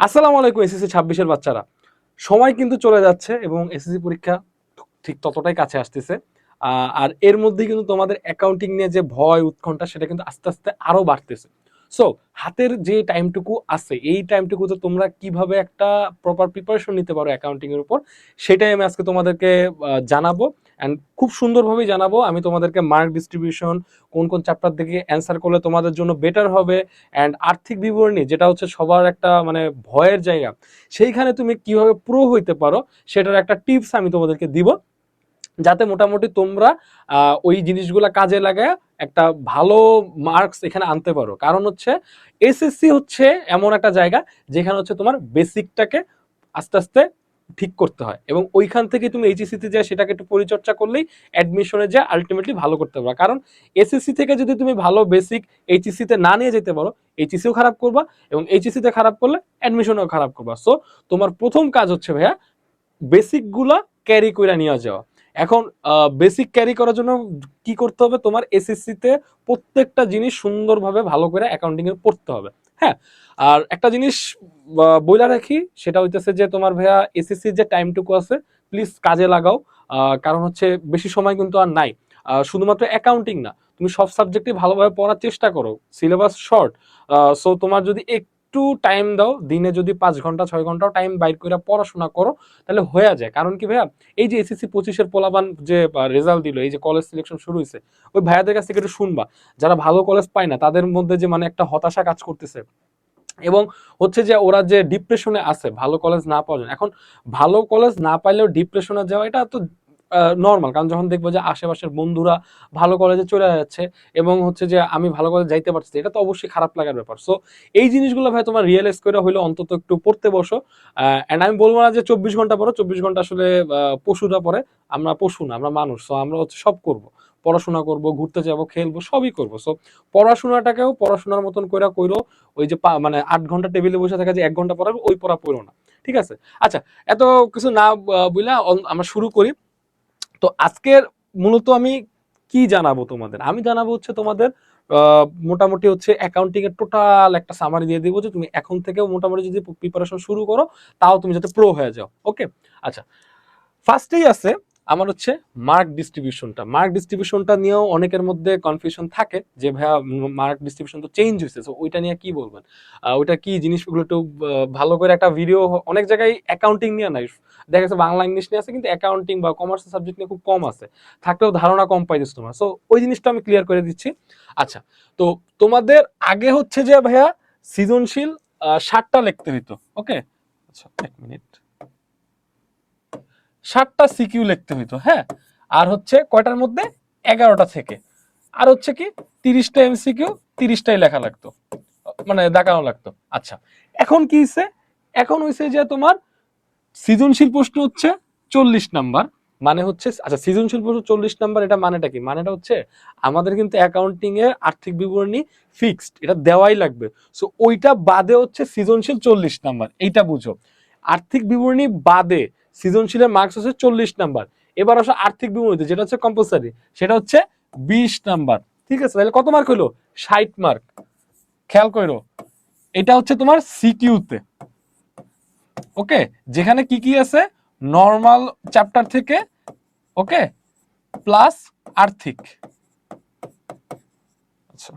আসসালামু আলাইকুম এসএসসি ছাব্বিশের বাচ্চারা। সময় কিন্তু চলে যাচ্ছে এবং এসএসসি পরীক্ষা ঠিক ততটাই কাছে আসতেছে। আর এর মধ্যে কিন্তু তোমাদের অ্যাকাউন্টিং নিয়ে যে ভয় উৎকণ্ঠা সেটা কিন্তু আস্তে আস্তে আরও বাড়তেছে। সো হাতের যে টাইমটুকু আছে, এই টাইমটুকুতে তোমরা কীভাবে একটা প্রপার প্রিপারেশন নিতে পারো অ্যাকাউন্টিং এর উপর, সেটাই আমি আজকে তোমাদেরকে জানাব। অ্যান্ড খুব সুন্দরভাবেই জানাব। আমি তোমাদেরকে মার্ক ডিস্ট্রিবিউশন কোন কোন চ্যাপ্টার থেকে অ্যান্সার করলে তোমাদের জন্য বেটার হবে। অ্যান্ড আর্থিক বিবরণী, যেটা হচ্ছে সবার একটা মানে ভয়ের জায়গা। সেইখানে তুমি কীভাবে প্রো হইতে পারো, সেটার একটা টিপস আমি তোমাদেরকে দিব। যাতে মোটামুটি তোমরা ওই জিনিসগুলো কাজে লাগায় একটা ভালো মার্কস এখানে আনতে পারো। কারণ হচ্ছে এসএসসি হচ্ছে এমন একটা জায়গা যেখানে হচ্ছে তোমার বেসিকটাকে আস্তে আস্তে ঠিক করতে হয় এবং ওইখান থেকে তুমি এইচএসসিতে যায় সেটাকে একটু পরিচর্যা করলেই অ্যাডমিশনে যায় আলটিমেটলি ভালো করতে পারো কারণ এসএসসি থেকে যদি তুমি ভালো বেসিক এইচএসসিতে না নিয়ে যেতে পারো এইচএসিও খারাপ করবা এবং এইচএসিতে খারাপ করলে অ্যাডমিশনও খারাপ করবা। সো তোমার প্রথম কাজ হচ্ছে ভাইয়া বেসিকগুলা ক্যারি করে নিয়ে যাওয়া। এখন বেসিক ক্যারি করার জন্য কি করতে হবে? তোমার এসএসসি তে প্রত্যেকটা জিনিস সুন্দরভাবে ভালো করে অ্যাকাউন্টিং এ পড়তে হবে। হ্যাঁ? আর একটা জিনিস বইলা রাখি, সেটা হইতেছে যে তোমার ভাইয়া এসএসসি যে টাইমটুকু আছে প্লিজ কাজে লাগাও। কারণ হচ্ছে বেশি সময় কিন্তু আর নাই। শুধুমাত্র অ্যাকাউন্টিং না, তুমি সব সাবজেক্টই ভালোভাবে পড়ার চেষ্টা করো। সিলেবাস শর্ট সো তোমার যদি একটু টাইম দাও, দিনে যদি পাঁচ ঘণ্টা, ছয় ঘন্টাও টাইম বাইর করে পড়াশোনা করো, তাহলে হয়ে যায়। কারণ কি ভাইয়া, এই যে এসএসসি পঁচিশের পোলাবান যে রেজাল্ট দিল, এই যে কলেজ সিলেকশন শুরু হয়েছে ওই ভাইয়াদের কাছ থেকে একটু শুনবা। যারা ভালো কলেজ পায় না, তাদের মধ্যে যে মানে একটা হতাশা কাজ করতেছে। এবং হচ্ছে যে ওরা যে ডিপ্রেশনে আছে, ভালো কলেজ না পাওয়ার জন্য। এখন ভালো কলেজ না পাইলেও ডিপ্রেশনে যাওয়া, এটা তো নর্মাল কারণ যখন দেখব যে আশেপাশের বন্ধুরা ভালো কলেজে চলে যাচ্ছে এবং হচ্ছে যে আমি ভালো কলেজ যাইতে পারছি এটা তো অবশ্যই খারাপ লাগার ব্যাপার। সো এই জিনিসগুলো ভাই তোমার রিয়েলাইজ করে হইলে অন্তত একটু পড়তে বসো। অ্যান্ড আমি বলব না যে চব্বিশ ঘণ্টা পড়ো, চব্বিশ ঘণ্টা আসলে পশুরা পরে আমরা পশু না, আমরা মানুষ। সো আমরা হচ্ছে সব করব। পড়াশোনা করব, ঘুরতে যাব, খেলব, সবই করব। সো পড়াশোনাটাকেও পড়াশোনার মতন কইরা কইরো, ওই যে মানে আট ঘণ্টা টেবিলে বসে থাকা যে এক ঘণ্টা পড়াবে, ওই পড়া পড়ো না। ঠিক আছে? আচ্ছা এত কিছু না বুঝলা আমরা শুরু করি। তো আজকের মূলত আমি কি জানাব তোমাদের? আমি জানাব হচ্ছে তোমাদের মোটামুটি হচ্ছে অ্যাকাউন্টিং এর টোটাল একটা সামারি দিয়ে দিব যে তুমি এখন থেকেও মোটামুটি যদি প্রিপারেশন শুরু করো, তাও তুমি যাতে প্রো হয়ে যাও। ওকে আচ্ছা ফার্স্টেই আছে আমার হচ্ছে মার্ক ডিস্ট্রিবিউশনটা মার্ক ডিস্ট্রিবিউশনটা নিয়েও অনেকের মধ্যে কনফিউশন থাকে যে, ভাইয়া মার্ক ডিস্ট্রিবিউশন তো চেঞ্জ হয়েছে তো ওইটা নিয়ে কি বলবেন? ওইটা কি জিনিসগুলো একটু ভালো করে একটা ভিডিও অনেক জায়গায় অ্যাকাউন্টিং নিয়ে নাই। দেখা যাচ্ছে বাংলা, ইংলিশ নিয়ে আছে, কিন্তু অ্যাকাউন্টিং বা কমার্স সাবজেক্ট নিয়ে খুব কম আছে। থাকলেও ধারণা কম পাইছিস তোমার। সো ওই জিনিসটা আমি ক্লিয়ার করে দিচ্ছি। আচ্ছা তো তোমাদের আগে হচ্ছে যে, ভাইয়া, সৃজনশীল ষাটটা লিখতে হইতো ওকে আচ্ছা এক মিনিট। ষাটটা সিকিউ লিখতে হইতো হ্যাঁ? আর হচ্ছে কয়টার মধ্যে? এগারোটা থেকে। আর হচ্ছে কি, তিরিশটা এমসিকিউ, তিরিশটাই লেখা লাগতো। মানে দেখানো লাগতো। আচ্ছা এখন কি হইছে? এখন হয়েছে যে তোমার সৃজনশীল প্রশ্ন হচ্ছে চল্লিশ নাম্বার। মানে হচ্ছে আচ্ছা সৃজনশীল প্রশ্ন চল্লিশ নাম্বার, এটা মানেটা কি? মানেটা হচ্ছে আমাদের কিন্তু অ্যাকাউন্টিং এর আর্থিক বিবরণী ফিক্সড এটা দেওয়াই লাগবে। সো ওইটা বাদে হচ্ছে সৃজনশীল চল্লিশ নাম্বার, এইটা বুঝো। আর্থিক বিবরণী বাদে সৃজনশীলের মার্কস হচ্ছে চল্লিশ নাম্বার। এবার আসো আর্থিক বিবরণীতে যেটা হচ্ছে কম্পালসারি সেটা হচ্ছে বিশ নাম্বার। ঠিক আছে, তাহলে কত মার্ক হইল ষাট মার্ক খেয়াল করো, এটা হচ্ছে তোমার সিকিউতে ওকে, যেখানে কি কি আছে? নর্মাল চ্যাপ্টার থেকে, ওকে প্লাস আর্থিক। আচ্ছা।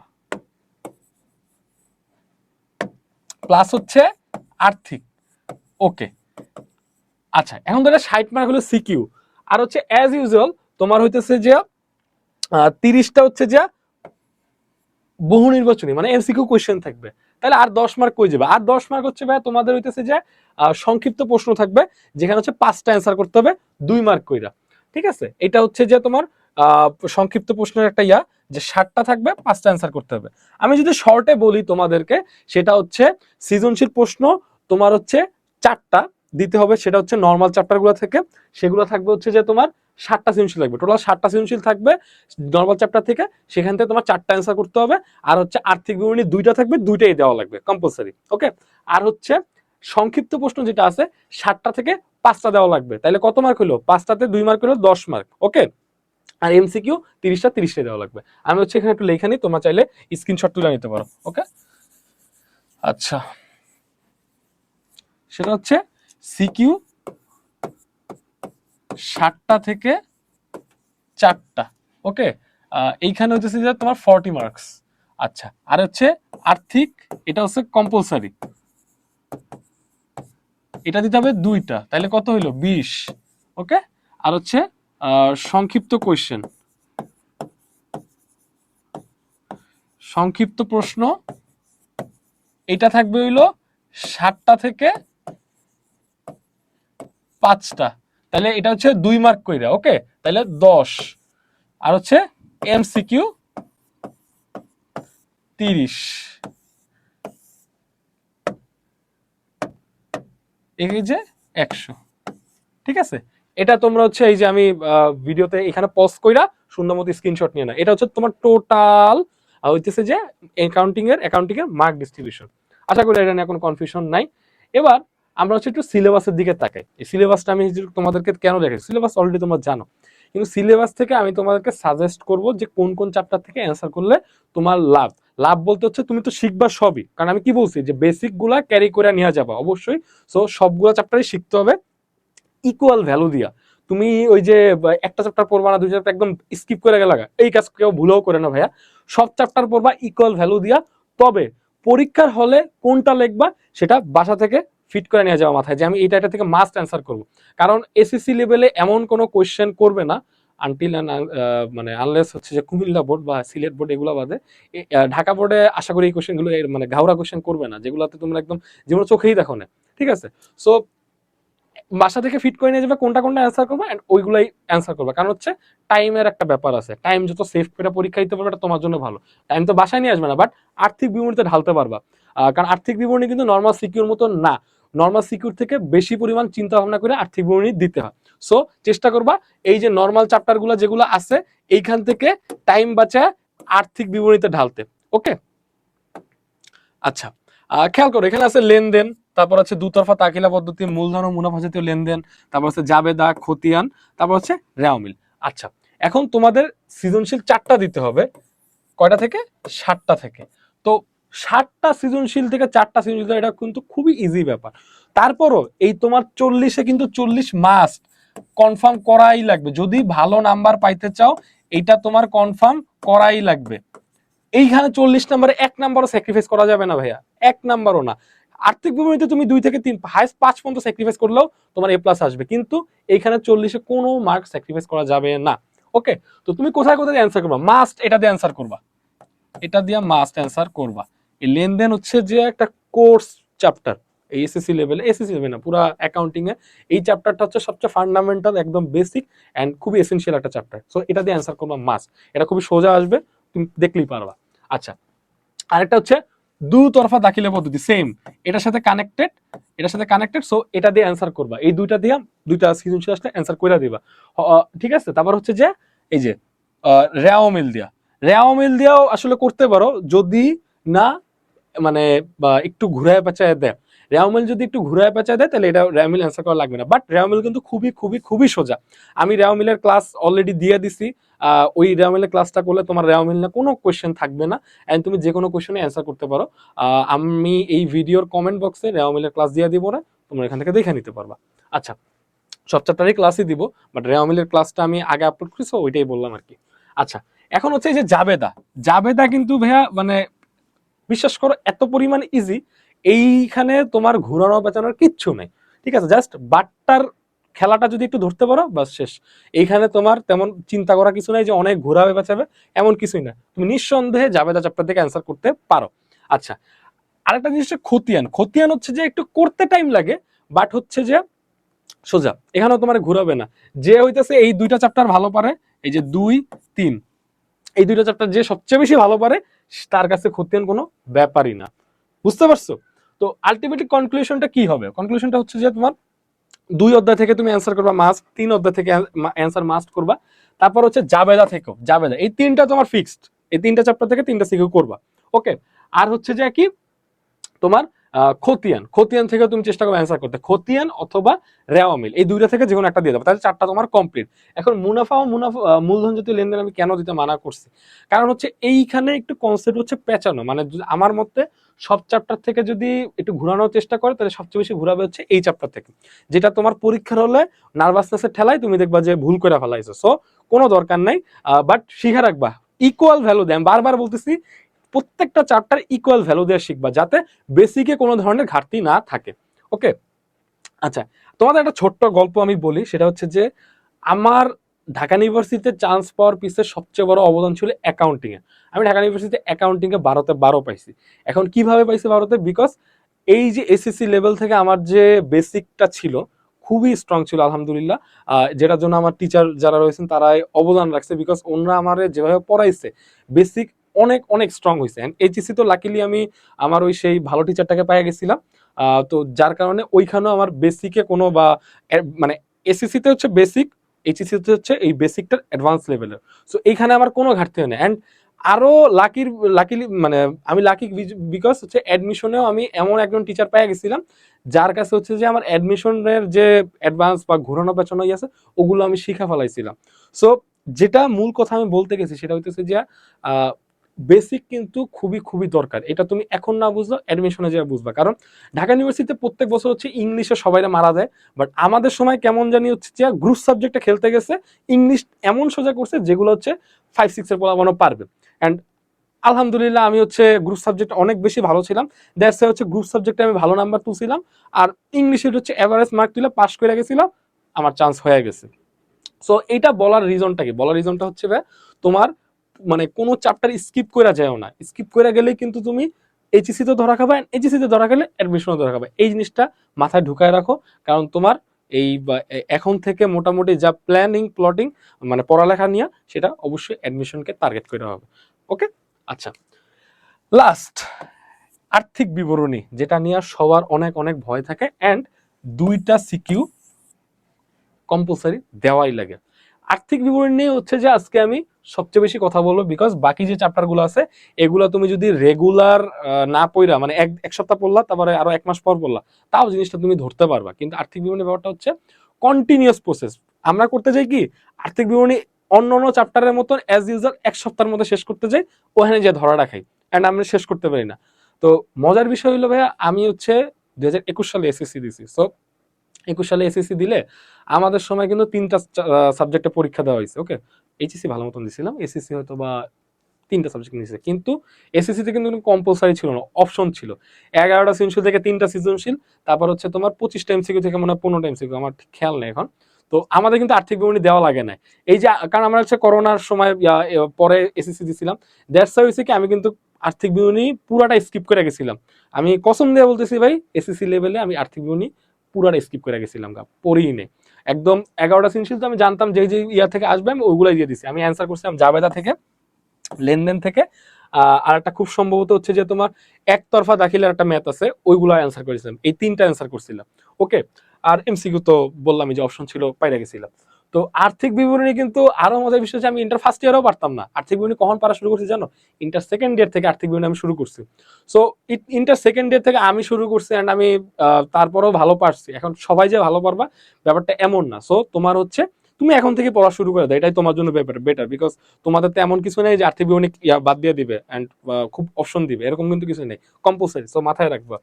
প্লাস হচ্ছে আর্থিক। ওকে আচ্ছা এখন ধরে ষাট মার্ক হলো সিকিউ আর হচ্ছে অ্যাজ ইউজুয়াল তোমার হইতেছে যে তিরিশটা হচ্ছে যে বহু নির্বাচনী মানে এমসিকিউ কোয়েশ্চেন থাকবে। তাহলে আর দশ মার্ক কই যাবে? আর দশ মার্ক হচ্ছে ভাই তোমাদের হইতেছে যে সংক্ষিপ্ত প্রশ্ন থাকবে, যেখানে হচ্ছে পাঁচটা অ্যান্সার করতে হবে, দুই মার্ক কইরা। ঠিক আছে? এটা হচ্ছে যে তোমার সংক্ষিপ্ত প্রশ্নের একটা ইয়া, যে ষাটটা থাকবে, পাঁচটা অ্যান্সার করতে হবে। আমি যদি শর্টে বলি তোমাদেরকে, সেটা হচ্ছে সৃজনশীল প্রশ্ন তোমার হচ্ছে চারটা দিতে হবে, সেটা হচ্ছে নর্মাল চ্যাপ্টারগুলো থেকে। সেগুলো থাকবে হচ্ছে যে তোমার ষাটটা সৃজনশীল থাকবে টোটাল ষাটটা সৃজনশীল থাকবে নর্মাল চ্যাপ্টার থেকে। সেখান থেকে তোমার চারটা অ্যান্সার করতে হবে। আর হচ্ছে আর্থিক বিবরণী দুইটা থাকবে, দুইটাই দেওয়া লাগবে কম্পালসারি ওকে আর হচ্ছে সংক্ষিপ্ত প্রশ্ন যেটা আছে ষাটটা থেকে পাঁচটা দেওয়া লাগবে। তাহলে কত মার্ক হলো? পাঁচটাতে দুই মার্ক হলো দশ মার্ক ওকে আর এমসিকিউ তিরিশটা তিরিশটা দেওয়া লাগবে। আমি হচ্ছে এখানে একটু লেখা নিই, তোমরা চাইলে স্ক্রিনশট তুলে নিতে পারো ওকে আচ্ছা সেটা হচ্ছে সিকিউ ষাটটা থেকে চারটা ওকে এইখানে হচ্ছে যে তোমার ফর্টি মার্কস আচ্ছা আর হচ্ছে আর্থিক, এটা হচ্ছে কম্পালসারি এটা দিতে হবে দুইটা তাহলে কত হইল? বিশ ওকে আর হচ্ছে সংক্ষিপ্ত কোয়েশ্চেন সংক্ষিপ্ত প্রশ্ন, এটা থাকবে হইল ষাটটা থেকে পাঁচটা। তাহলে এটা হচ্ছে দুই মার্ক কইরা ওকে তাহলে দশ। আর হচ্ছে এমসিকিউ তিরিশ। এই যে একশো। ঠিক আছে? এটা তোমরা হচ্ছে এই যে আমি ভিডিওতে এখানে পজ কইরা সুন্দর মতো স্ক্রিনশট নিয়ে না এটা হচ্ছে তোমার টোটাল হইতেছে যে অ্যাকাউন্টিং এর অ্যাকাউন্টিং এর মার্ক ডিস্ট্রিবিউশন আশা করি এটা নিয়ে কোনো কনফিউশন নাই। এবার আমরা হচ্ছে একটু সিলেবাসের দিকে তাকাই। এই সিলেবাসটা আমি তোমাদেরকে কেন দেখাই সিলেবাস অলরেডি তোমরা জানো। কিন্তু সিলেবাস থেকে আমি তোমাদেরকে সাজেস্ট করব যে কোন কোন চ্যাপ্টার থেকে অ্যান্সার করলে তোমার লাভ। লাভ বলতে হচ্ছে তুমি তো শিখবা সবই। কারণ আমি কি বলছি? যে বেসিকগুলা ক্যারি করে নিয়ে যাবা, অবশ্যই। সো সবগুলো চ্যাপ্টারই শিখতে হবে। ইকুয়াল ভ্যালু দিয়া। তুমি ওই যে একটা চ্যাপ্টার পড়বা না, দুই চ্যাপ্টার একদম স্কিপ করে গেলে এই কাজ কেউ ভুলেও করে না ভাইয়া। সব চ্যাপ্টার পড়বা ইকুয়াল ভ্যালু দিয়া। তবে পরীক্ষার হলে কোনটা লিখবা, সেটা বাসা থেকে ফিট করে নিয়ে যাওয়া মাথায় যে আমি এইটা থেকে মাস্ট অ্যান্সার করব। কারণ এসএসসি লেভেলে এমন কোনো কোয়েশ্চেন করবে না আনটিল মানে আনলেস হচ্ছে যে কুমিল্লা বোর্ড বা সিলেট বোর্ড এগুলো বাদে ঢাকা বোর্ডে আশা করি এই কোয়েশ্চেনগুলো মানে ঘাওড়া কোয়েশ্চেন করবে না, যেগুলোতে তোমরা একদম যেগুলো চোখেই দেখো না, ঠিক আছে? সো বাসা থেকে ফিট করে নিয়ে যাবে, কোনটা কোনটা অ্যান্সার করবে and ওইগুলাই অ্যান্সার করবে। কারণ হচ্ছে টাইমের একটা ব্যাপার আছে টাইম যত সেফ করে পরীক্ষা দিতে পারবে, এটা তোমার জন্য ভালো। টাইম তো বাসায় নিয়ে আসবে না বাট আর্থিক বিবরণীতে ঢালতে পারবা। কারণ আর্থিক বিবরণী কিন্তু নর্মাল সিকিউর মতো না। নর্মাল সিকিউর থেকে বেশি পরিমাণ চিন্তা ভাবনা করে আর্থিক বিবরণী দিতে হয়। সো চেষ্টা করবা এই যে নর্মাল চ্যাপ্টারগুলো যেগুলো আছে, এইখান থেকে টাইম বাঁচায় আর্থিক বিবরণীতে ঢালতে। ওকে আচ্ছা খেয়াল করো, এখানে আছে লেনদেন, তারপর হচ্ছে দুতরফা তাকিলা পদ্ধতি, মূলধন মুনাফা জাতীয় লেনদেন, তারপর হচ্ছে জাবেদা, খতিয়ান, তারপর হচ্ছে রেওমিল আচ্ছা এখন তোমাদের সৃজনশীল চারটা দিতে হবে, কয়টা থেকে? সাতটা থেকে। তো ষাটটা সৃজনশীল থেকে চারটা সৃজনশীল, এটা কিন্তু খুবই ইজি ব্যাপার। তারপরও এই তোমার চল্লিশে কিন্তু চল্লিশ মাস্ট কনফার্ম করাই লাগবে। যদি ভালো নাম্বার পাইতে চাও, এটা তোমার কনফার্ম করাই লাগবে। এইখানে চল্লিশ নাম্বারে এক নাম্বারও স্যাক্রিফাইস করা যাবে না ভাইয়া। এক নাম্বারও না। আর্থিক বিবরণীতে তুমি দুই থেকে তিন হাইস্ট পাঁচ পর্যন্ত স্যাক্রিফাইস করলেও তোমার এ প্লাস আসবে। কিন্তু এইখানে চল্লিশে কোনো মার্ক স্যাক্রিফাইস করা যাবে না। ওকে? তো তুমি কোথায় কোথায় অ্যান্সার করবা? মাস্ট এটা দিয়ে অ্যান্সার করবা। এটা দিয়ে মাস্ট অ্যান্সার করবা। এই লেনদেন হচ্ছে যে একটা কোর্স চ্যাপ্টার, এই এসএসসি লেভেলে এসএসসি লেভেল না, পুরো অ্যাকাউন্টিং এ। এই চ্যাপ্টারটা হচ্ছে সবচেয়ে ফান্ডামেন্টাল একদম বেসিক অ্যান্ড খুবই এসেনশিয়াল একটা চ্যাপ্টার সো এটা দিয়ে অ্যান্সার করবা মাস্ট এটা খুবই সোজা আসবে, তুমি দেখলেই পারবা। আচ্ছা আরেকটা হচ্ছে দুতরফা দাখিলা পদ্ধতি সেম এটার সাথে কানেক্টেড এটার সাথে কানেক্টেড সো এটা দিয়ে অ্যান্সার করবা। এই দুইটা দিয়ে, দুইটা সৃজনশীল আসলে অ্যান্সার করে দিবা। ঠিক আছে? তারপর হচ্ছে যে, এই যে রেও মিল দিয়া। রেও মিল দিয়াও আসলে করতে পারো, যদি না মানে বা একটু ঘুরায় পেঁচায় দেয়। রেওমিল যদি একটু ঘুরায় পেঁচায় দেয়, তাহলে এটা রেওমিল অ্যান্সার করা লাগবে না। বাট রেওমিল কিন্তু খুবই খুবই খুবই সোজা। আমি রেওমিলের ক্লাস অলরেডি দিয়ে দিছি। ওই রেওমিলের ক্লাসটা করলে তোমার রেওমিল না কোনো কোয়েশ্চেন থাকবে না। অ্যান্ড তুমি যে কোনো কোয়েশ্চেনে অ্যান্সার করতে পারো। আমি এই ভিডিওর কমেন্ট বক্সে রেওমিলের ক্লাস দিয়ে দিব না। তোমরা এখান থেকে দেখে নিতে পারবা। আচ্ছা সব চ্যাপ্টারই ক্লাসই দিব। বাট রেওমিলের ক্লাসটা আমি আগে আপলোড করেছি ওইটাই বললাম আর কি। আচ্ছা এখন হচ্ছে যে জাবেদা। জাবেদা কিন্তু ভাইয়া মানে বিশ্বাস করো, এত পরিমাণ ইজি এইখানে তোমার ঘুরানো পেঁচানোর কিচ্ছু নেই। ঠিক আছে? জাস্ট বাট্টার খেলাটা যদি একটু ধরতে পারো, বাস শেষ। এইখানে তোমার তেমন চিন্তা করা কিছু নাই যে অনেক ঘোরাবে পেঁচাবে, এমন কিছুই না। তুমি নিঃসন্দেহে জাবেদা চ্যাপ্টার থেকে অ্যান্সার করতে পারো। আচ্ছা আরেকটা জিনিস খতিয়ান। খতিয়ান হচ্ছে যে একটু করতে টাইম লাগে বাট হচ্ছে যে সোজা, এখানেও তোমার ঘুরাবে না। যে হইতেছে এই দুইটা চ্যাপ্টার ভালো পারে, এই যে দুই, তিন। এই দুইটা চ্যাপ্টার যে সবচেয়ে বেশি ভালো পারে তার কাছে খতিয়ান কোনো ব্যাপারই না। বুঝতে পারছ? তো আলটিমেটলি কনক্লুশনটা কি হবে? কনক্লুশনটা হচ্ছে যে তোমার দুই অধ্যায় থেকে তুমি অ্যান্সার করবা মাস্ট তিন অধ্যায় থেকে অ্যান্সার মাস্ট করবা। তারপর হচ্ছে জাবেদা থেকে, জাবেদা। এই তিনটা তোমার ফিক্সড এই তিনটা চ্যাপ্টার থেকে তিনটা সিকিউ করবা। ওকে আর হচ্ছে যে কি? তোমার খতিয়ান। খতিয়ান থেকে তুমি চেষ্টা করবে অ্যান্সার করতে। খতিয়ান অথবা রেওয়া মিল এই দুইটা থেকে যে কোনো একটা দিয়ে দেবো। তাহলে চারটা তোমার কমপ্লিট এখন মুনাফা ও মুনাফা মূলধন জাতীয় লেনদেন আমি কেন দিতে মানা করছি? কারণ হচ্ছে এইখানে একটু কনসেপ্ট হচ্ছে পেঁচানো। মানে আমার মতে সব চ্যাপ্টার থেকে যদি একটু ঘোরানোর চেষ্টা করে, তাহলে সবচেয়ে বেশি ঘুরাবে হচ্ছে এই চ্যাপ্টার থেকে। যেটা তোমার পরীক্ষার হলে নার্ভাসনেসের ঠেলায় তুমি দেখবা যে ভুল করে ফেলাইছো। সো কোনো দরকার নাই। বাট শিখে রাখবা। ইকুয়াল ভ্যালু আমি বারবার বলতেছি প্রত্যেকটা চ্যাপ্টার ইকুয়াল ভ্যালু দিয়ে শিখবা, যাতে বেসিকে কোনো ধরনের ঘাটতি না থাকে। ওকে আচ্ছা তোমাদের একটা ছোট্ট গল্প আমি বলি, সেটা হচ্ছে যে আমার ঢাকা ইউনিভার্সিটিতে চান্স পাওয়ার পিসের সবচেয়ে বড় অবদান ছিল অ্যাকাউন্টিং এ আমি ঢাকা ইউনিভার্সিটিতে অ্যাকাউন্টিং এ বারোতে বারো পাইছি। এখন কীভাবে পাইছি বারোতে? বিকজ এই যে এসএসসি লেভেল থেকে আমার যে বেসিকটা ছিল, খুবই স্ট্রং ছিল, আলহামদুলিল্লাহ। যেটার জন্য আমার টিচার যারা রয়েছেন, তারাই অবদান রাখছে। বিকজ ওনারা আমার যেভাবে পড়াইছে বেসিক অনেক অনেক স্ট্রং হয়েছে এইচএসসি তো লাকিলি আমি আমার ওই সেই ভালো টিচারটাকে পেয়ে গেছিলাম। তো যার কারণে ওইখানেও আমার বেসিকে কোনো বা মানে এসএসসি তে হচ্ছে বেসিক এইচএসসি তে হচ্ছে এই বেসিকটার অ্যাডভান্স লেভেলের সো এইখানে আমার কোনো ঘাটতি হয় না। অ্যান্ড আরও লাকির লাকিলি মানে আমি লাকি বিকজ হচ্ছে অ্যাডমিশনেও আমি এমন একজন টিচার পেয়ে গেছিলাম, যার কাছে হচ্ছে যে আমার অ্যাডমিশনের যে অ্যাডভান্স বা ঘোরানো পেছানো আছে, ওগুলো আমি শিখা ফেলাইছিলাম। সো যেটা মূল কথা আমি বলতে গেছি, সেটা হইতেছে যে বেসিক কিন্তু খুবই খুবই দরকার। এটা তুমি এখন না বুঝলো অ্যাডমিশনে যা বুঝবা। কারণ ঢাকা ইউনিভার্সিটিতে প্রত্যেক বছর হচ্ছে ইংলিশে সবাই মারা যায় বাট আমাদের সময় কেমন জানি হচ্ছে যে গ্রুপ সাবজেক্টে খেলতে গেছে, ইংলিশ এমন সোজা করছে যেগুলো হচ্ছে ফাইভ সিক্সের পড়ানো পারবে। অ্যান্ড আলহামদুলিল্লাহ আমি হচ্ছে গ্রুপ সাবজেক্ট অনেক বেশি ভালো ছিলাম। দ্যাটস হচ্ছে গ্রুপ সাবজেক্টে আমি ভালো নাম্বার তুলছিলাম আর ইংলিশে হচ্ছে এভারেজ মার্ক তুলে পাস করে গেছিলাম, আমার চান্স হয়ে গেছে। সো এটা বলার রিজনটা কি? বলার রিজনটা হচ্ছে ভাই তোমার মানে কোনো চ্যাপ্টার স্কিপ করে যাও না। স্কিপ করে গেলে কিন্তু তুমি এইচএসসি তে ধরা খাবে এইচএসসি তে ধরা গেলে অ্যাডমিশনও ধরা খাবে। এই জিনিসটা মাথায় ঢুকায় রাখো, কারণ তোমার এই এখন থেকে মোটামুটি যা প্ল্যানিং প্লটিং মানে পড়ালেখা নিয়ে, সেটা অবশ্যই অ্যাডমিশনকে টার্গেট করে হবে। ওকে আচ্ছা। লাস্ট আর্থিক বিবরণী, যেটা নিয়ে সবার অনেক অনেক ভয় থাকে অ্যান্ড দুইটা সিকিউ কম্পালসারি দেওয়াই লাগে। আর্থিক বিবরণী নিয়ে হচ্ছে যে আজকে আমি সবচেয়ে বেশি কথা বলব বিকজ বাকি যে চ্যাপ্টারগুলো আছে, এগুলো তুমি যদি রেগুলার না পড়া মানে এক এক সপ্তাহ পড়লা, তারপরে আরও এক মাস পর পড়লা, তাও জিনিসটা তুমি ধরতে পারবা। কিন্তু আর্থিক বিবরণী ব্যাপারটা হচ্ছে কন্টিনিউয়াস প্রসেস আমরা করতে যাই কি, আর্থিক বিবরণী অন্য অন্য চ্যাপ্টারের মতন অ্যাজ ইউজার এক সপ্তাহের মধ্যে শেষ করতে যাই, ওখানে যে ধরা রাখাই অ্যান্ড আমরা শেষ করতে পারি না। তো মজার বিষয় হলো ভাইয়া, আমি হচ্ছে দুই হাজার একুশ সালে এসএসসি দিছি। সো একুশ সালে এসএসসি দিলে আমাদের সময় কিন্তু তিনটা সাবজেক্টে পরীক্ষা দেওয়া হয়েছে ওকে এইচএসসি ভালো মতন দিছিলাম এসএসসি হয়তো বা তিনটা সাবজেক্ট নিয়েছে, কিন্তু এসএসসিতে কিন্তু কম্পালসারি ছিল না অপশন ছিল। এগারোটা সৃজনশীল থেকে তিনটা সৃজনশীল, তারপর হচ্ছে তোমার পঁচিশটা এমসিকিউ থেকে মনে হয় পনেরোটা এমসিকিউ আমার খেয়াল নেই এখন। তো আমাদের কিন্তু আর্থিক বিবরণী দেওয়া লাগে না এই যে, কারণ আমরা হচ্ছে করোনার সময় পরে এসএসসি দিছিলাম। দ্যাটস হয়েছে কি, আমি কিন্তু আর্থিক বিবরণী পুরাটা স্কিপ করে গেছিলাম। আমি কসম দিয়ে বলতেছি ভাই এসএসসি লেভেলে আমি আর্থিক বিবরণী পুরাটা স্কিপ করে গেছিলাম, গা, পড়িই নেই একদম এগারোটা সিনশিল তো আমি জানতাম যে যে ইয়ার থেকে আসবে, আমি ওইগুলাই দিয়ে দিছি। আমি অ্যান্সার করছিলাম জাবেদা থেকে, লেনদেন থেকে। আর একটা খুব সম্ভবত হচ্ছে যে তোমার একতরফা দাখিলের একটা ম্যাথ আছে ওইগুলো অ্যান্সার করেছিলাম। এই তিনটা অ্যান্সার করছিলাম। ওকে আর এমসিকিউ তো বললাম যে অপশন ছিল, পাইরা গেছিলাম। তো আর্থিক বিবরণী কিন্তু আরও মজার বিষয় আমি ইন্টার ফার্স্ট ইয়ারও পারতাম না। আর্থিক বিবরণী কখন পারা শুরু করছি জানো? ইন্টার সেকেন্ড ইয়ার থেকে আর্থিক বিবরণী আমি শুরু করছি। সো ইন্টার সেকেন্ড ইয়ার থেকে আমি শুরু করছি অ্যান্ড আমি তারপরেও ভালো পারছি। এখন সবাই যে ভালো পারবা, ব্যাপারটা এমন না। সো তোমার হচ্ছে, তুমি এখন থেকে পড়া শুরু করে দাও। এটাই তোমার জন্য ব্যাপার বেটার বিকজ তোমাদের তো এমন কিছু নেই যে আর্থিক বিবরণী বাদ দিয়ে দিবে অ্যান্ড খুব অপশন দিবে। এরকম কিন্তু কিছু নেই। কম্পালসারি সো মাথায় রাখবা।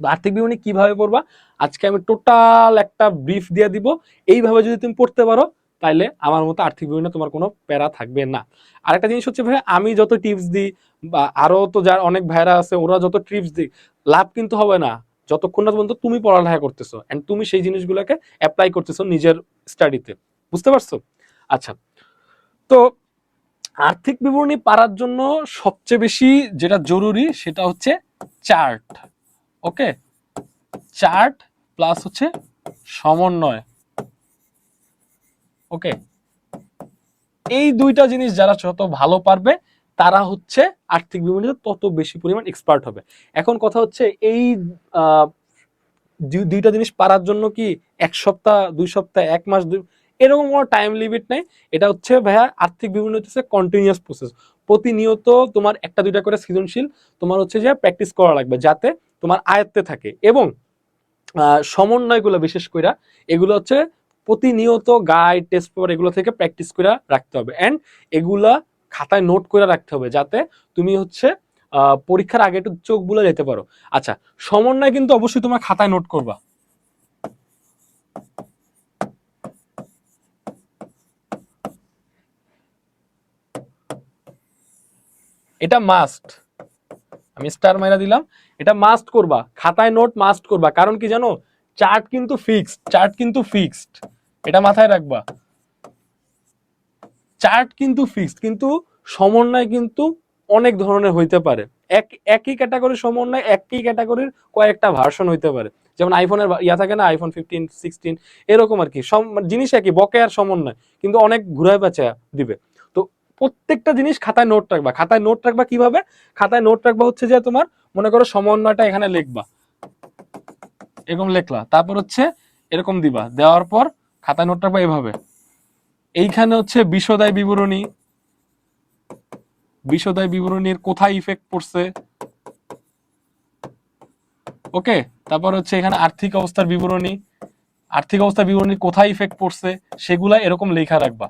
আর্থিক বিবরণী কীভাবে পড়বা? আজকে আমি টোটাল একটা ব্রিফ দিয়ে দিব। এইভাবে যদি তুমি পড়তে পারো, তাইলে আমার মতো আর্থিক বিবরণী তোমার কোনো প্যারা থাকবে না। আরেকটা জিনিস হচ্ছে ভাই আমি যত টিপস দিই, বা আরও তো যার অনেক ভাইরা আছে, ওরা যত টিপস দিই লাভ কিন্তু হবে না। যতক্ষণ না পর্যন্ত তুমি পড়ালেখা করতেছো অ্যান্ড তুমি সেই জিনিসগুলোকে অ্যাপ্লাই করতেছো নিজের স্টাডিতে বুঝতে পারছ? আচ্ছা। তো আর্থিক বিবরণী পারার জন্য সবচেয়ে বেশি যেটা জরুরি, সেটা হচ্ছে চার্ট ওকে? চার্ট প্লাস হচ্ছে সমন্বয়। ওকে? এই দুইটা জিনিস যারা যত ভালো পারবে, তারা হচ্ছে আর্থিক বিবরণীতে তত বেশি পরিমাণ এক্সপার্ট হবে। এখন কথা হচ্ছে এই দুইটা জিনিস পারার জন্য কি এক সপ্তাহ, দুই সপ্তাহ, এক মাস, দুই, এরকম কোনো টাইম লিমিট নেই। এটা হচ্ছে ভাইয়া আর্থিক বিবরণী হচ্ছে কন্টিনিউয়াস প্রসেস প্রতিনিয়ত তোমার একটা, দুইটা করে সৃজনশীল তোমার হচ্ছে যে প্র্যাকটিস করা লাগবে যাতে তোমার আয়ত্তে থাকে। এবং সমন্বয়গুলো বিশেষ করে এগুলো হচ্ছে প্রতিনিয়ত গাইড টেস্ট পেপার এগুলো থেকে প্র্যাকটিস করে রাখতে হবে। অ্যান্ড এগুলা খাতায় নোট করে রাখতে হবে যাতে তুমি হচ্ছে পরীক্ষার আগে একটু চোখ বুলে যেতে পারো। আচ্ছা সমন্বয় কিন্তু অবশ্যই তোমার খাতায় নোট করবা। এটা মাস্ট আমি স্টার মাইরা দিলাম। এটা মাস্ট করবা। খাতায় নোট মাস্ট করবা। কারণ কি জানো? চার্ট কিন্তু ফিক্সড চার্ট কিন্তু ফিক্সড এটা মাথায় রাখবা। চার্ট কিন্তু ফিক্সড কিন্তু সমন্বয় কিন্তু অনেক ধরনের হইতে পারে। এক, একই ক্যাটাগরির সমন্বয়, একই ক্যাটাগরির কয়েকটা ভার্সন হইতে পারে। যেমন আইফোনের ইয়া থাকে না? আইফোন ফিফটিন সিক্সটিন এরকম আর কি। জিনিস একই, বকেয়ার সমন্বয়। কিন্তু অনেক ঘুরায় পেঁচা দিবে। প্রত্যেকটা জিনিস খাতায় নোট রাখবা। খাতায় নোট রাখবা কীভাবে? খাতায় নোট রাখবা হচ্ছে যে তোমার মনে করো সমন্বয়টা এখানে লিখবা। এরকম লেখলা। তারপর হচ্ছে এরকম দিবা। দেওয়ার পর খাতায় নোট রাখবা এভাবে। এইখানে হচ্ছে বিশদায় বিবরণী। বিশদায় বিবরণীর কোথায় ইফেক্ট পড়ছে? ওকে? তারপর হচ্ছে এখানে আর্থিক অবস্থার বিবরণী। আর্থিক অবস্থার বিবরণী কোথায় ইফেক্ট পড়ছে? সেগুলা এরকম লেখা রাখবা।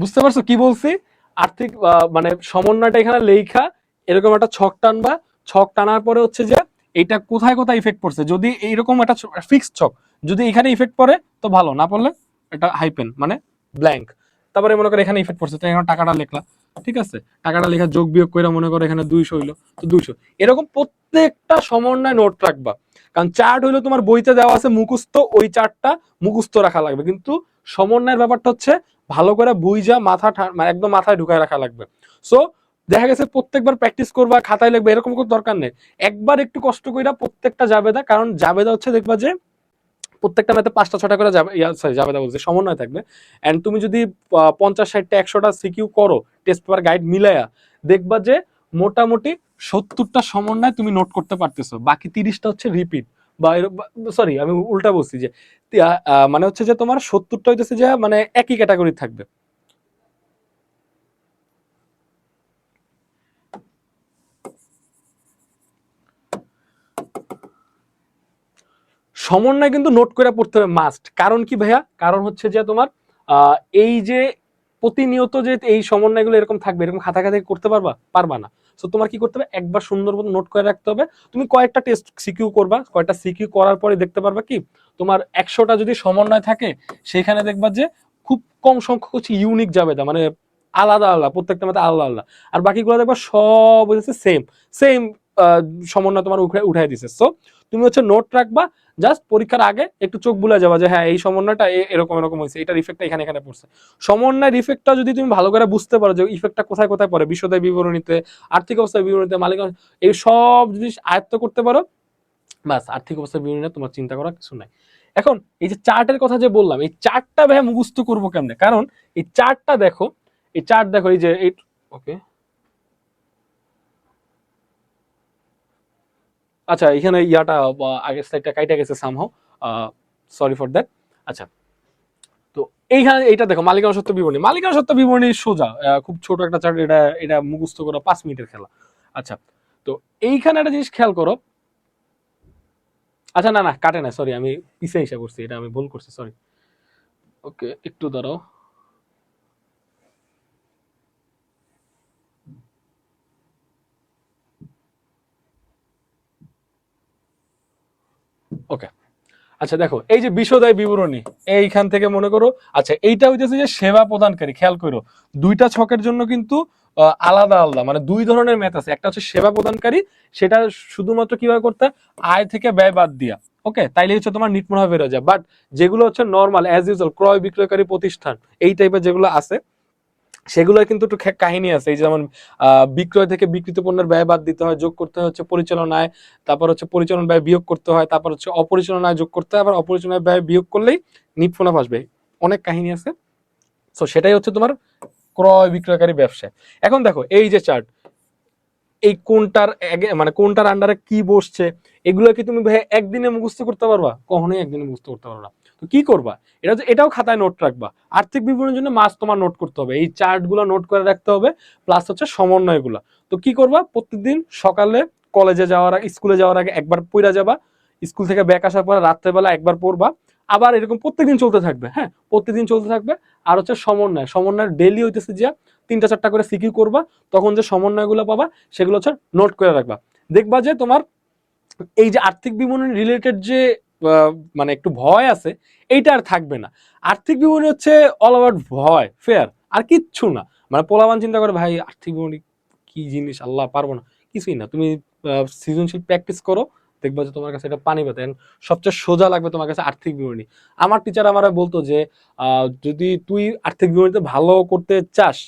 বুঝতে পারছ কি বলছি? আর্থিক মানে সমন্বয়টা এখানে লেখা এরকম একটা ছক টানবা। ছক টানার পরে হচ্ছে যে এটা কোথায় কোথায় ইফেক্ট পড়ছে? যদি এইরকম একটা ফিক্সড ছক, যদি এখানে ইফেক্ট পড়ে, তো ভালো, না পড়লে এটা হাইপেন মানে ব্ল্যাঙ্ক তারপরে মনে করো এখানে ইফেক্ট পড়ছে, তো এখানে টাকাটা লেখলা, ঠিক আছে? টাকাটা লেখা যোগ বিয়োগ করে মনে করো এখানে দুইশো হইল, তো দুইশো। এরকম প্রত্যেকটা সমন্বয় নোট রাখবা। কারণ চার্ট হইল তোমার বইতে দেওয়া আছে মুখস্থ, ওই চার্টটা মুখস্থ রাখা লাগবে। কিন্তু সমন্বয়ের ব্যাপারটা হচ্ছে ভালো করে বুঝা মাথা মানে একদম মাথায় ঢুকায় রাখা লাগবে। সো দেখা গেছে প্রত্যেকবার প্র্যাকটিস করবা, খাতায় লিখবে, এরকম কোনো দরকার নেই। একবার একটু কষ্ট কইরা প্রত্যেকটা জাবেদা, কারণ জাবেদা হচ্ছে দেখবা যে প্রত্যেকটা ম্যাথে পাঁচটা ছটা করে যাবে সরি জাবেদা বলছে, সমন্বয় থাকবে। অ্যান্ড তুমি যদি পঞ্চাশ, ষাটটা, একশোটা সিকিউ করো টেস্ট পেপার গাইড মিলায়া, দেখবা যে মোটামুটি সত্তরটা সমন্বয় তুমি নোট করতে পারতেছো। বাকি তিরিশটা হচ্ছে রিপিট বা সরি আমি উল্টা বলছি যে মানে হচ্ছে যে তোমার সত্তরটা হইতেছে যে মানে একই ক্যাটাগরি থাকবে। সমন্বয় কিন্তু নোট করে পড়তে হবে মাস্ট কারণ কি ভাইয়া? কারণ হচ্ছে যে তোমার এই যে প্রতিনিয়ত যে এই সমন্বয়গুলো এরকম থাকবে, এরকম খাতা খাতা করতে পারবা? পারবা না। তো তোমার কি করতে হবে? একবার সুন্দর মতো নোট করে রাখতে হবে। তুমি কয়েকটা টেস্ট সিকিউ করবা। কয়েকটা সিকিউ করার পরে দেখতে পারবা কি, তোমার একশোটা যদি সমন্বয় থাকে, সেখানে দেখবা যে খুব কম সংখ্যক হচ্ছে ইউনিক যাবে তা মানে আলাদা আলাদা, প্রত্যেকটা মধ্যে আলাদা আলাদা। আর বাকিগুলো দেখবা সব হচ্ছে সেম সেম সমন্বয় তোমার উঠে উঠাই দিছে। সো তুমি হচ্ছে নোট রাখবা জাস্ট পরীক্ষার আগে একটু চোখ বুলে যাবা যে হ্যাঁ এই সমন্বয়টা এরকম এরকম হয়েছে, এটার ইফেক্টটা এখানে এখানে পড়ছে। সমন্বয়ের ইফেক্টটা যদি তুমি ভালো করে বুঝতে পারো যে ইফেক্টটা কোথায় কোথায় পড়ে বিশদায় বিবরণীতে, আর্থিক অবস্থার বিবরণীতে, মালিক এই সব জিনিস আয়ত্ত করতে পারো বাস আর্থিক অবস্থার বিবরণী তোমার চিন্তা করার কিছু নাই। এখন, এই যে চার্টের কথা যে বললাম, এই চার্টটা ভাই মুখস্থ করব কেমনে? কারণ, এই চার্টটা দেখো, এই চার্ট দেখো, এই যে, এই ওকে আচ্ছা এখানে ইয়াটা আগের সাইডটা কাইটা গেছে সামহাও সরি ফর দ্যাট আচ্ছা তো এইখানে এইটা দেখো, মালিকানা সত্য বিবরণী। মালিকানা সত্য বিবরণী সোজা খুব ছোট একটা চার্ট এটা এটা মুখস্থ করা, পাঁচ মিনিটের খেলা। আচ্ছা তো এইখানে একটা জিনিস খেয়াল করো। আচ্ছা না না, কাটে না সরি আমি পিছিয়ে হিসাব করছি এটা আমি ভুল করছি সরি ওকে, একটু দাঁড়াও। ওকে আচ্ছা দেখো, এই যে বিশদায় বিবরণী, এইখান থেকে মনে করো আচ্ছা এইটা হইতেছে যে সেবা প্রদানকারী, খেয়াল করো দুইটা ছকের জন্য কিন্তু আলাদা আলাদা মানে দুই ধরনের ম্যাথ আছে। একটা হচ্ছে সেবা প্রদানকারী, সেটা শুধুমাত্র কীভাবে করতে আয় থেকে ব্যয় বাদ দিয়া। ওকে তাইলে হচ্ছে তোমার নিট বেরো যায়। বাট যেগুলো হচ্ছে নর্মাল অ্যাজ ইউজুয়াল ক্রয় বিক্রয়কারী প্রতিষ্ঠান, এই টাইপের যেগুলো আছে সেগুলো কিন্তু একটু কাহিনী আছে। এই যেমন বিক্রয় থেকে বিক্রিত পণ্যের ব্যয় বাদ দিতে হয়, যোগ করতে হচ্ছে পরিচালনায়, তারপর হচ্ছে পরিচালন ব্যয় বিয়োগ করতে হয়, তারপর হচ্ছে অপরিচালনায় যোগ করতে হয়, আবার অপরিচালনায় ব্যয় বিয়োগ করলেই নিটফোনাফ আসবে অনেক কাহিনী আছে। তো সেটাই হচ্ছে তোমার ক্রয় বিক্রয়কারী ব্যবসা। এখন দেখো, এই যে চার্ট এই কোনটার মানে কোনটার আন্ডারে কি বসছে, এগুলো কি তুমি ভাই একদিনে মুখস্থ করতে পারবা? কখনোই একদিনে মুখস্থ করতে পারবা না। তো কি করবা? এটা এটাও খাতায় নোট রাখবা। আর্থিক বিবরণের জন্য মাস তোমার নোট করতে হবে। এই চার্টগুলো নোট করে রাখতে হবে প্লাস হচ্ছে সমন্বয়গুলো। তো কি করবা? প্রত্যেকদিন সকালে কলেজে যাওয়ার আগে স্কুলে যাওয়ার আগে একবার পড়া যাবা। স্কুল থেকে ব্যাক আসার পরে রাত্রেবেলা একবার পড়বা। আবার এরকম প্রত্যেকদিন চলতে থাকবে হ্যাঁ? প্রত্যেকদিন চলতে থাকবে। আর হচ্ছে সমন্বয়। সমন্বয় ডেলি হইতেছে যে, তিনটা চারটা করে সিকিউ করবা। তখন যে সমন্বয়গুলো পাবা, সেগুলো হচ্ছে নোট করে রাখবা। দেখবা যে তোমার এই যে আর্থিক বিবরণী রিলেটেড যে মানে একটু ভয় আছে, এইটা আর থাকবে না। আর্থিক বিবরণী হচ্ছে অল আবাউট ভয় ফেয়ার আর কিচ্ছু না। মানে পোলাবান চিন্তা করে, ভাই, আর্থিক বিবরণী কি জিনিস? আল্লাহ, পারব না। কিছুই না। তুমি সৃজনশীল প্র্যাকটিস করো, দেখবা যে তোমার কাছে এটা পানি পাতে সবচেয়ে সোজা লাগবে তোমার কাছে আর্থিক বিবরণী। আমার টিচার আমার বলতো যে যদি তুই আর্থিক বিবরণীতে ভালো করতে চাস,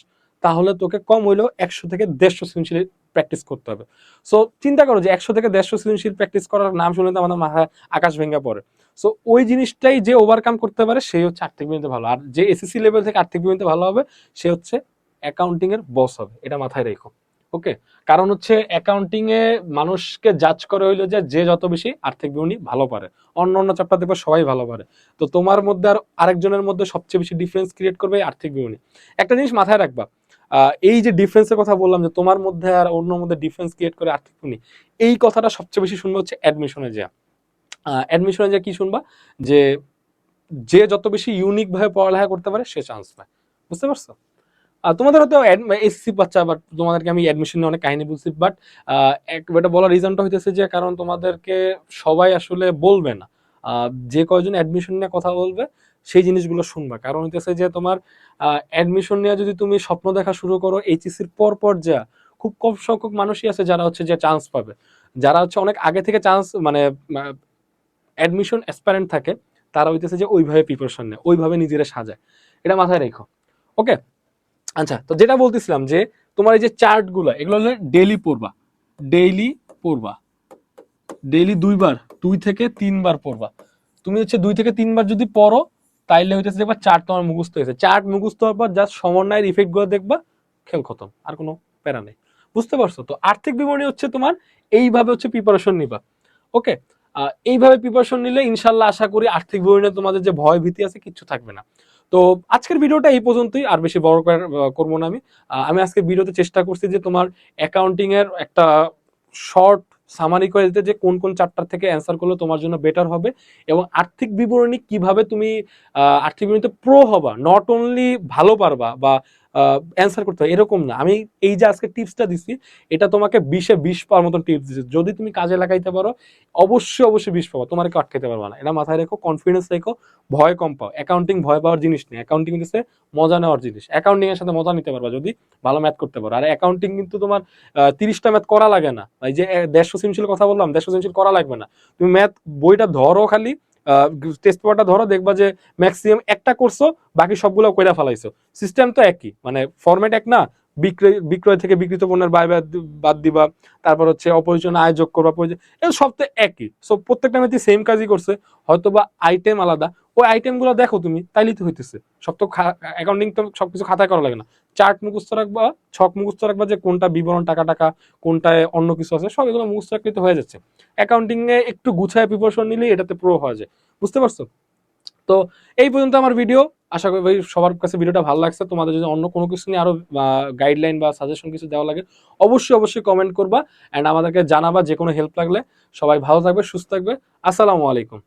তাহলে তোকে কম হইলেও একশো থেকে দেড়শো সৃজনশীল প্র্যাকটিস করতে হবে। সো চিন্তা করো যে একশো থেকে দেড়শো সৃজনশীল প্র্যাকটিস করার নাম শুনে তো আমাদের মাথায় আকাশ ভেঙে পড়ে। সো ওই জিনিসটাই যে ওভারকাম করতে পারে সেই হচ্ছে আর্থিক বিবরণীতে ভালো। আর যে এসএসসি লেভেল থেকে আর্থিক বিবরণীতে ভালো হবে, সে হচ্ছে অ্যাকাউন্টিং এর বস হবে। এটা মাথায় রেখো। ওকে কারণ হচ্ছে অ্যাকাউন্টিং এ মানুষকে জাজ করে হইল যে যে যত বেশি আর্থিক বিবরণী ভালো পারে। অন্য অন্য চ্যাপ্টার দেখবে সবাই ভালো পারে। তো তোমার মধ্যে আর আরেকজনের মধ্যে সবচেয়ে বেশি ডিফারেন্স ক্রিয়েট করবে আর্থিক বিবরণী একটা জিনিস মাথায় রাখবা এই যে ডিফারেন্সের কথা বললাম যে তোমার মধ্যে আর অন্য মধ্যে ডিফারেন্স ক্রিয়েট করে আর্থিক বিবরণী এই কথাটা সবচেয়ে বেশি শুনবে হচ্ছে অ্যাডমিশনে যা অ্যাডমিশনে যা কি শুনবা? যে যে যত বেশি ইউনিক ভাবে পড়ালেখা করতে পারে, সে চান্স পায়। বুঝতে পারছ? আর তোমাদের হয়তো এসসি বাচ্চা বাট তোমাদেরকে আমি অ্যাডমিশন নিয়ে অনেক কাহিনী বলছি বাট এটা বলার রিজনটা হইতেছে যে কারণ তোমাদেরকে সবাই আসলে বলবে না। যে কয়জন অ্যাডমিশন নিয়ে কথা বলবে সেই জিনিসগুলো শুনবা। কারণ হইতেছে যে তোমার অ্যাডমিশন নিয়ে যদি তুমি স্বপ্ন দেখা শুরু করো এইচএসির পর পর যা, খুব কম সংখ্যক মানুষই আছে যারা হচ্ছে যে চান্স পাবে। যারা হচ্ছে অনেক আগে থেকে চান্স মানে অ্যাডমিশন অ্যাসপারেন্ট থাকে, তারা হইতেছে যে ওইভাবে প্রিপারেশন নেয়, ওইভাবে নিজেরা সাজায়। এটা মাথায় রেখো। ওকে আচ্ছা তো যেটা বলতেছিলাম যে, তোমার এই যে চার্টগুলো এগুলো হলে ডেইলি পড়বা। ডেইলি পড়বা। ডেইলি দুইবার, দুই থেকে তিনবার পড়বা। তুমি হচ্ছে দুই থেকে তিনবার যদি পড়ো তাইলে হইতেছে দেখবা চার্ট তোমার মুখস্থ হয়েছে। চার্ট মুখস্থ হওয়ার পর জাস্ট সমন্বয়ের ইফেক্টগুলো দেখবা খেল খতম আর কোনো প্যারা নেই। বুঝতে পারছ? তো আর্থিক বিবরণী হচ্ছে তোমার এইভাবে হচ্ছে প্রিপারেশন নিবা। ওকে এইভাবে প্রিপারেশন নিলে ইনশাল্লাহ আশা করি আর্থিক বিবরণীতে তোমাদের যে ভয় ভীতি আছে কিচ্ছু থাকবে না। তো আজকের ভিডিওটা এই পর্যন্তই আর বেশি বড় করে, করব না আমি। আমি আজকে ভিডিওতে চেষ্টা করছি যে তোমার অ্যাকাউন্টিং এর একটা শর্ট সামারি করে দিতে যে কোন কোন চ্যাপ্টার থেকে অ্যান্সার করলে তোমার জন্য বেটার হবে এবং আর্থিক বিবরণী কীভাবে তুমি আর্থিক বিবরণীতে প্রো হবা। নট অনলি ভালো পারবা বা অ্যান্সার করতে হয়। এরকম না। আমি এই যে আজকে টিপসটা দিছি, এটা তোমাকে বিশে বিশ পাওয়ার মতন টিপস দিচ্ছি যদি তুমি কাজে লাগাইতে পারো, অবশ্যই অবশ্যই বিশ পাবো। তোমার কেউ আটকাইতে পারবা না। এটা মাথায় রেখো কনফিডেন্স রেখো, ভয় কম পাও। অ্যাকাউন্টিং ভয় পাওয়ার জিনিস নেই। অ্যাকাউন্টিং হচ্ছে মজা নেওয়ার জিনিস। অ্যাকাউন্টিং এর সাথে মজা নিতে পারবা যদি ভালো ম্যাথ করতে পারো। আর অ্যাকাউন্টিং কিন্তু তোমার তিরিশটা ম্যাথ করা লাগে না। এই যে দেড়শো সিমশিল কথা বললাম, দেড়শো সিমশিল করা লাগবে না। তুমি ম্যাথ বইটা ধরো খালি টেস্ট পেপারটা ধরো, দেখবা যে ম্যাক্সিমাম একটা করছ বাকি সবগুলো কইরা ফেলাইছো। সিস্টেম তো একই মানে ফরম্যাট এক না, বিক্রয় বিক্রয় থেকে বিক্রিত পণ্যের বাই বাদ দিবা, তারপর হচ্ছে অপরিচয় আয় যোগ করবা প্রয়োজন- এগুলো সব তো একই। সো প্রত্যেকটা ম্যাচে সেম কাজই করছে হয়তো বা আইটেম আলাদা ওই আইটেমগুলো দেখো তুমি, তাইলেই তো হইতেছে। সব তো অ্যাকাউন্টিং তো সবকিছু খাতায় করা লাগে না। চার্ট মুখস্থ রাখবা, ছক মুখস্থ রাখবা যে কোনটা বিবরণ টাকা টাকা, কোনটায় অন্য কিছু আছে, সব এগুলো মুখস্থ রাখলে তো হয়ে যাচ্ছে। অ্যাকাউন্টিং এ একটু গুছায় প্রিপারেশন নিলে এটাতে প্রো হওয়া যায়। বুঝতে পারছ? তো এই পর্যন্ত আমার ভিডিও আশা করি সবার কাছে ভিডিওটা ভালো লাগছে। তোমাদের যদি অন্য কোনো কিছু নিয়ে আরও গাইডলাইন বা সাজেশন কিছু দেওয়া লাগে, অবশ্যই অবশ্যই কমেন্ট করবা। অ্যান্ড আমাদেরকে জানাবা যে কোনো হেল্প লাগলে। সবাই ভালো থাকবে, সুস্থ থাকবে। আসসালামু আলাইকুম।